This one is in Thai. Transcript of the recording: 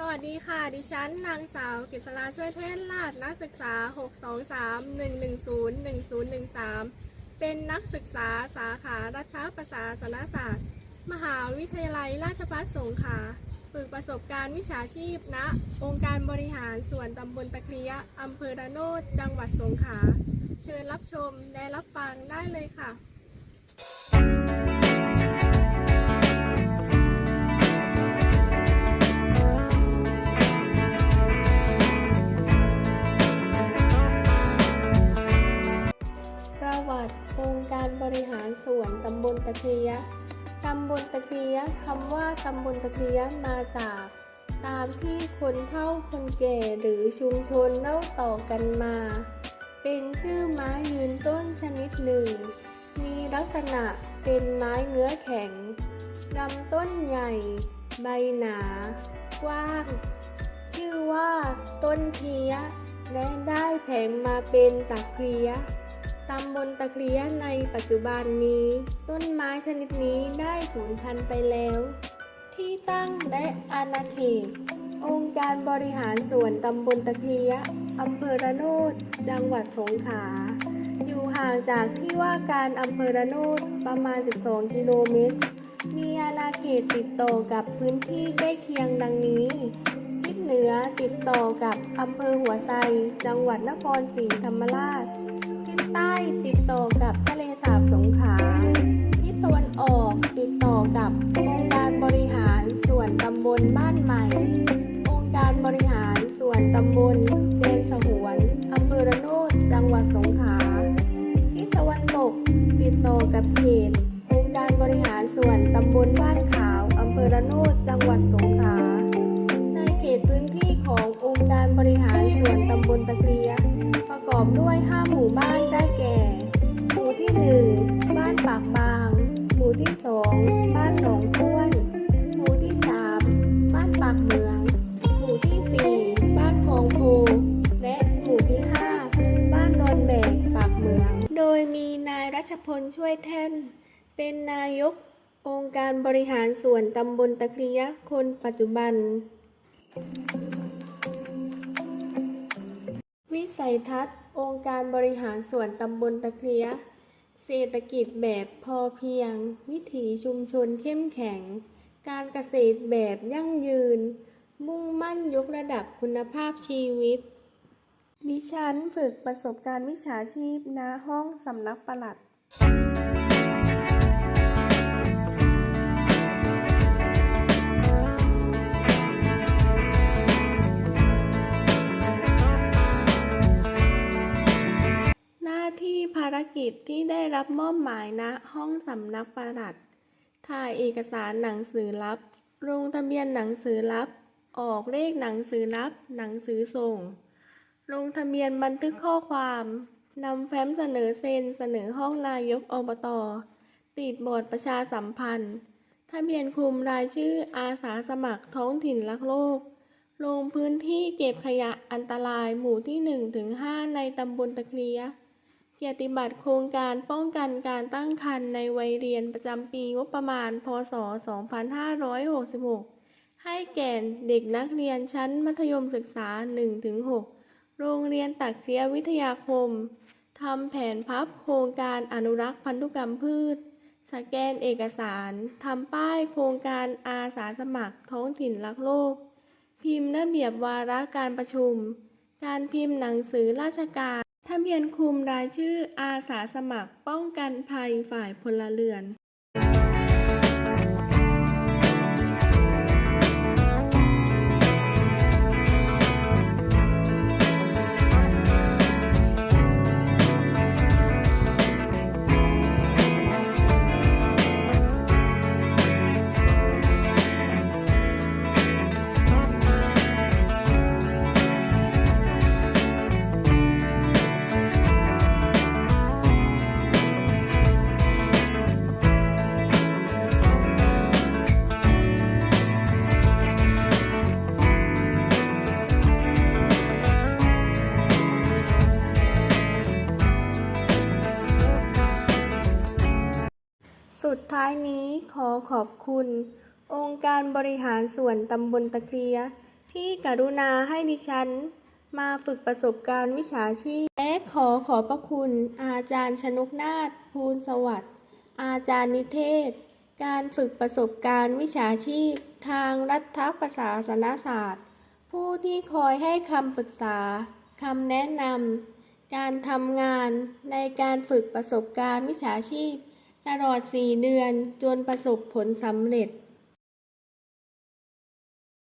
สวัสดีค่ะ ดิฉันนางสาวกฤษราช่วยเทศลาดนักศึกษา 623-110-1013 เป็นนักศึกษาสาขารัฐประศาสนศาสตร์ มหาวิทยาลัยราชภัฏสงขลาฝึกประสบการณ์วิชาชีพณองค์การบริหารส่วนตำบลตะเคียอำเภอระโนดจังหวัดสงขลาเชิญรับชมและรับฟังได้เลยค่ะ สวนตำบลตะเคียะตำบลตะเคียะคำว่าตำบลตะเคียะมาจาก ตามที่คนเฒ่าคนแก่หรือชุมชนเล่าต่อกันมา เป็นชื่อไม้ยืนต้นชนิดหนึ่ง มีลักษณะเป็นไม้เนื้อแข็งลำต้นใหญ่ ใบหนา กว้าง ชื่อว่าต้นเพียและได้แผงมาเป็นตะเคียะ ตำบลตะเคียนในปัจจุบันนี้ ต้นไม้ชนิดนี้ได้สูญพันธุ์ไปแล้ว ที่ตั้งและอาณาเขต องค์การบริหารส่วนตำบลตะเคียอำเภอระโนดจังหวัดสงขลาอยู่ห่างจากที่ว่าการอำเภอระโนดประมาณ 12 กิโลเมตร มีอาณาเขตติดต่อกับพื้นที่ใกล้เคียงดังนี้ทิศเหนือติดต่อกับอำเภอหัวไซจังหวัดนครศรีธรรมราช ทิศใต้ติดต่อกับทะเลสาบสงขลาทิศตะวันออกติดต่อกับองค์การบริหารส่วนตำบลบ้านใหม่ องค์การบริหารส่วนตำบลเดนสหวนอำเภอระโนดจังหวัดสงขลาทิศตะวันตกติดต่อกับเขต พลช่วยแท่น เป็นนายกองค์การบริหารส่วนตำบลตะเคียะคนปัจจุบัน วิสัยทัศน์ องค์การบริหารส่วนตำบลตะเคลียะ เศรษฐกิจแบบพอเพียง วิถีชุมชนเข้มแข็ง การเกษตรแบบยั่งยืน มุ่งมั่นยกระดับคุณภาพชีวิต ดิฉันฝึกประสบการณ์วิชาชีพณห้องสำนักปลัด หน้าที่ภารกิจที่ได้รับมอบหมายณห้องสำนักปลัด ถ่ายเอกสารหนังสือลับลงทะเบียนหนังสือลับ ออกเลขหนังสือลับ หนังสือส่ง ลงทะเบียนบันทึกข้อความ นำแฟ้มเสนอเซ็นเสนอห้องนายกอบตติดบอร์ดประชาสัมพันธ์ ทะเบียนคุมรายชื่ออาสาสมัครท้องถิ่นรักโลก ลงพื้นที่เก็บขยะอันตรายหมู่ที่1ถึง5ในตำบลตะเคียเกียรติบัตรโครงการป้องกันการตั้งครรภ์ในวัยเรียนประจำปีงบประมาณ พศ 2566 ให้แก่เด็กนักเรียนชั้นมัธยมศึกษา 1-6 โรงเรียนตักเครียวิทยาคมทำแผนพับโครงการอนุรักษ์พันธุกรรมพืช สแกนเอกสารทำป้ายโครงการอาสาสมัครท้องถิ่นรักโลก พิมพ์ระเบียบวาระการประชุม การพิมพ์หนังสือราชการทะเบียนคุมรายชื่ออาสาสมัครป้องกันภัยฝ่ายพลเรือน ท้ายนี้ขอขอบคุณ องค์การบริหารส่วนตำบลตะเคีย ที่กรุณาให้ดิฉัน มาฝึกประสบการณ์วิชาชีพ และขอขอบพระคุณ อาจารย์ชนุกนาถภูลสวัสดิ์ อาจารย์นิเทศ การฝึกประสบการณ์วิชาชีพ ทางรัฐประศาสนศาสตร์ ผู้ที่คอยให้คำปรึกษาคำแนะนำการทำงานในการฝึกประสบการณ์วิชาชีพ ตลอดสี่เดือนจนประสบผลสำเร็จ